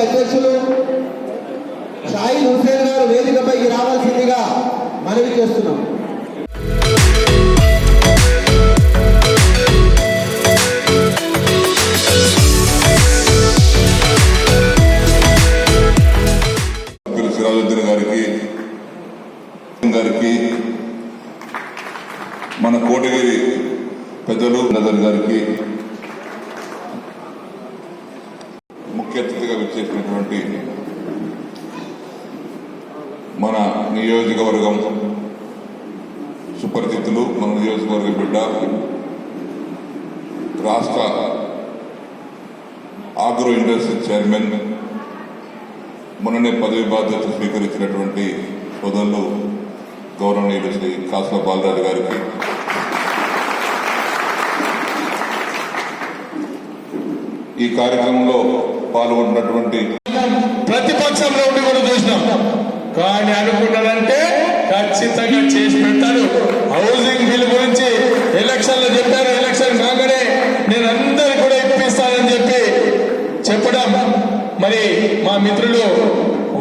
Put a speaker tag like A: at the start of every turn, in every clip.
A: అధ్యక్షులు షాయిల్ హుసేన్ గారు వేదికపైకి రావాల్సిందిగా మనవి చేస్తున్నాం. మన కోటగిరి పెద్దలు నజర్ గారికి ముఖ్య మన నియోజకవర్గం సుపరిచితులు మన నియోజకవర్గ బిడ్డ రాష్ట్ర ఆగ్రో ఇండస్ట్రీ చైర్మన్ మొన్ననే పదవి బాధ్యత స్వీకరించినటువంటి సోదరులు గౌరవనీయులు శ్రీ కాసుల బాలరాజు గారికి. ఈ కార్యక్రమంలో పాల్గొన్నటువంటి
B: ప్రతిపక్షంలో ఉండి కూడా చూసినాం. కానీ అనుకున్నానంటే ఖచ్చితంగా చేసి పెడతారు. హౌసింగ్ బిల్ గురించి ఎలక్షన్లో చెప్పారు ఎలక్షన్ కాగానే నేను అందరికి కూడా ఇప్పిస్తానని చెప్పి చెప్పడం. మరి మా మిత్రులు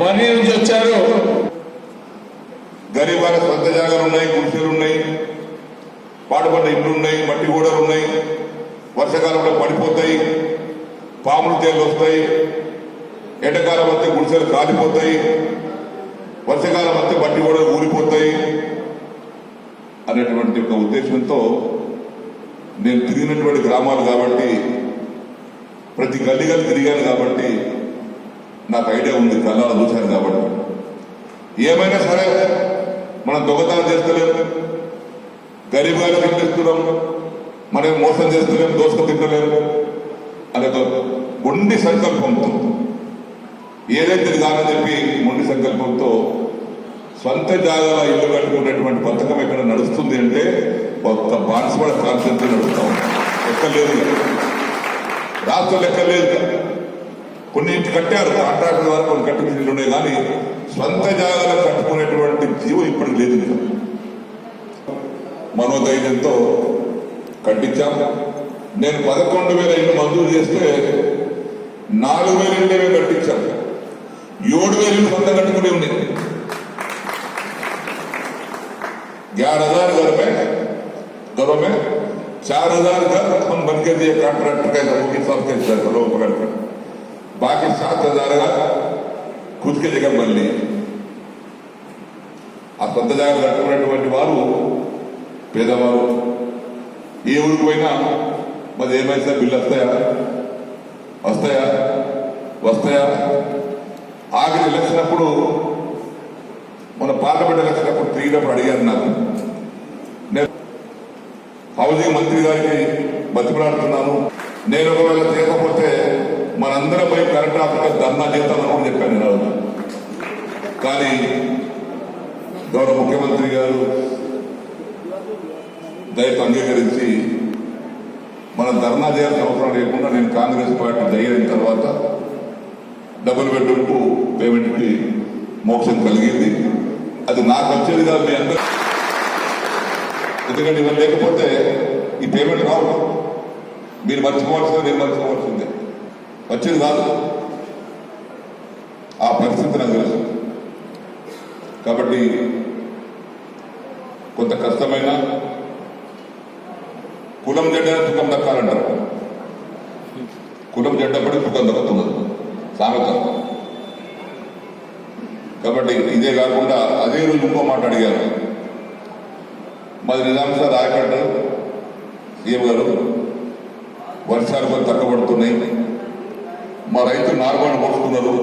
B: వర్ణి నుంచి వచ్చారు.
A: గరీబాల సొంత జాగాలు ఉన్నాయి గుడిసెలు ఉన్నాయి పాడుపడ్డ ఇండ్లు ఉన్నాయి మట్టి గోడలు ఉన్నాయి వర్షాకాలంలో పడిపోతాయి. పాములు తేళ్ళు వస్తాయి ఎండాకాలం వస్తే గుడిసెలు కాలిపోతాయి వర్షకాలం వస్తే బట్టి కూడా ఊరిపోతాయి అనేటువంటి ఒక ఉద్దేశంతో నేను తిరిగినటువంటి గ్రామాలు కాబట్టి ప్రతి గల్లీ గల్లి తిరిగాను కాబట్టి నాకు ఐడియా ఉంది కళ్ళాలు చూశాను కాబట్టి. ఏమైనా సరే మనం దొంగతనం చేస్తలేం గరీబ్ గారికి తింటున్నాం మనం మోసం చేస్తలేం దోసుకు తింటలేము అదొక గుండి సంకల్పంతో ఏదైతే దాని కాదని చెప్పి మొండి సంకల్పంతో సొంత జాగాలో ఇల్లు కట్టుకునేటువంటి పథకం ఎక్కడ నడుస్తుంది అంటే కొత్త బాన్సుపడ ప్రాంతంతో నడుస్తాం ఎక్కలేదు రాష్ట్ర లెక్క లేదు కొన్ని ఇంటి కట్టారు కాంట్రాక్టర్ ద్వారా కొన్ని కట్టించిన ఇల్లు ఉన్నాయి కానీ సొంత జాగాలో కట్టుకునేటువంటి జీవం ఇప్పుడు లేదు. మనోధైర్యంతో కట్టించాము నేను పదకొండు వేల ఇల్లు మంజూరు చేస్తే నాలుగు వేల ఇళ్ళే కట్టించాం ఏడు వేల ఇల్లు సొంత కట్టుకునే ఉన్నాయి ग्यारह हजार घर में घरों में चार हजार घर हम बन के दिए कॉन्ट्रैक्टर के लोगों के हिसाब से लोग पकड़ कर बाकी सात हजार घर खुद के जगह बन लिए ఆ సొంత జాగ్రత్త కట్టుకున్నటువంటి వారు పేదవారు ఏ ఊరికి పోయినా మరి ఏమైనా బిల్లు వస్తాయా? వస్తాయా? వస్తాయా? ఆఖరి ఎలక్షన్ అప్పుడు మన పార్లమెంట్ ఎలక్షన్ అప్పుడు తిరిగినప్పుడు అడిగారు నాకు. నేను హౌసింగ్ మంత్రి గారికి బతిమలాడుతున్నాను. నేను ఒకవేళ చేయకపోతే మనందరం పోయి కరెంట్ ఆఫీస్ ధర్నా చేస్తామని కూడా చెప్పాను నేను కానీ గౌరవ ముఖ్యమంత్రి గారు దయతో అంగీకరించి మనం ధర్నా చేయాల్సిన అవసరం లేకుండా నేను కాంగ్రెస్ పార్టీ దయ్యిన తర్వాత డబుల్ బెడ్రూమ్కు పేమెంట్కి మోక్షం కలిగింది. అది నాకు వచ్చేది కాదు మీ అందరూ ఎందుకంటే ఇవన్నీ లేకపోతే ఈ పేమెంట్ రావు. మీరు మర్చిపోవాల్సిందే నేను మర్చిపోవాల్సిందే. వచ్చేది కాదు. ఆ పరిస్థితి నాకు తెలుసు. కాబట్టి కొంత కష్టమైన కులం జెండా సుఖం దక్కాలంటారు. కులం జెండపడి సుఖం దక్కుతుంది. సామెత. కాబట్టి ఇదే కాకుండా అదే రోజు ఇంకో మాట అడిగారు మాది నిజాం సార్ రాయకట్ట సీఎం గారు వర్షాలు తక్కువ పడుతున్నాయి మా రైతులు నార్మల్ పోసుకున్నారు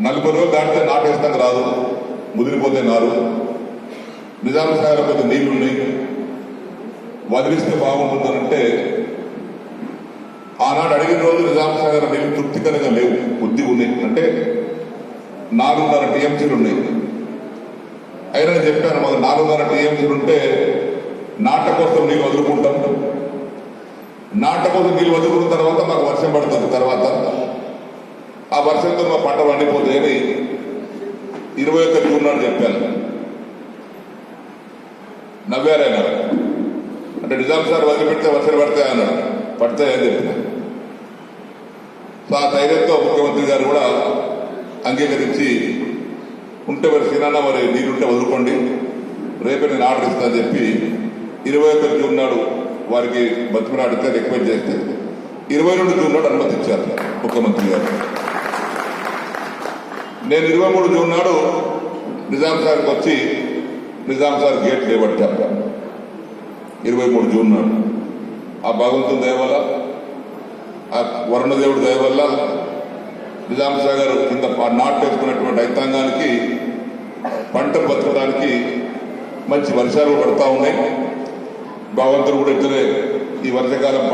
A: నలభై రోజులు దాటితే నాటేస్తాక రాదు. ముదిరిపోతే నారు. నిజాం సాగర్ కొద్ది నీళ్ళున్నాయి. వదిలిస్తే బాగుంటుందనంటే ఆనాడు అడిగిన రోజు నిజాం సాగర్ అనేవి తృప్తికరంగా లేవు. బుద్ధి ఉన్నాయి అంటే నాలుగున్నర టీఎంసీలు ఉన్నాయి. అయినా చెప్పాను మాకు నాలుగున్నర టీఎంసీలు ఉంటే నాట కోసం నీళ్ళు వదులుకుంటాం. నాట కోసం నీళ్ళు వదులుకున్న తర్వాత మాకు వర్షం పడుతుంది. తర్వాత ఆ వర్షంతో మా పంట పండిపోతాయని ఇరవై ఒక్క జూన్ చెప్పాను. నవ్వారాయన అంటే నిజాం సార్ వదిలిపెడితే వర్షాలు పడతాయి అన్నాడు. పడతాయని చెప్పిన. సో ఆ ధైర్యంతో ముఖ్యమంత్రి గారు కూడా అంగీకరించి ఉంటే మరి శ్రీనాన్న మరి నీరుంటే వదులుకోండి. రేపే నేను ఆర్డర్ ఇస్తానని చెప్పి ఇరవై ఒక్క జూన్ నాడు వారికి బతిమలాడితే రిక్వెస్ట్ చేస్తే. ఇరవై రెండు జూన్ నాడు అనుమతి ఇచ్చారు ముఖ్యమంత్రి గారు. నేను ఇరవై మూడు జూన్ నాడు నిజాం సార్కి వచ్చి నిజాం సార్ గేట్ లేబట్టాను ఇరవై మూడు జూన్ నాడు. ఆ భగవంతుని దయ వల్ల ఆ వరుణదేవుడి దయ వల్ల నిజాం సాగర్ కింద నాటేసుకున్నటువంటి రైతాంగానికి పంట బతకడానికి మంచి వర్షాలు పడతా ఉన్నాయి. భగవంతుడు కూడా ఇద్దరే ఈ వర్షాకాలం పంట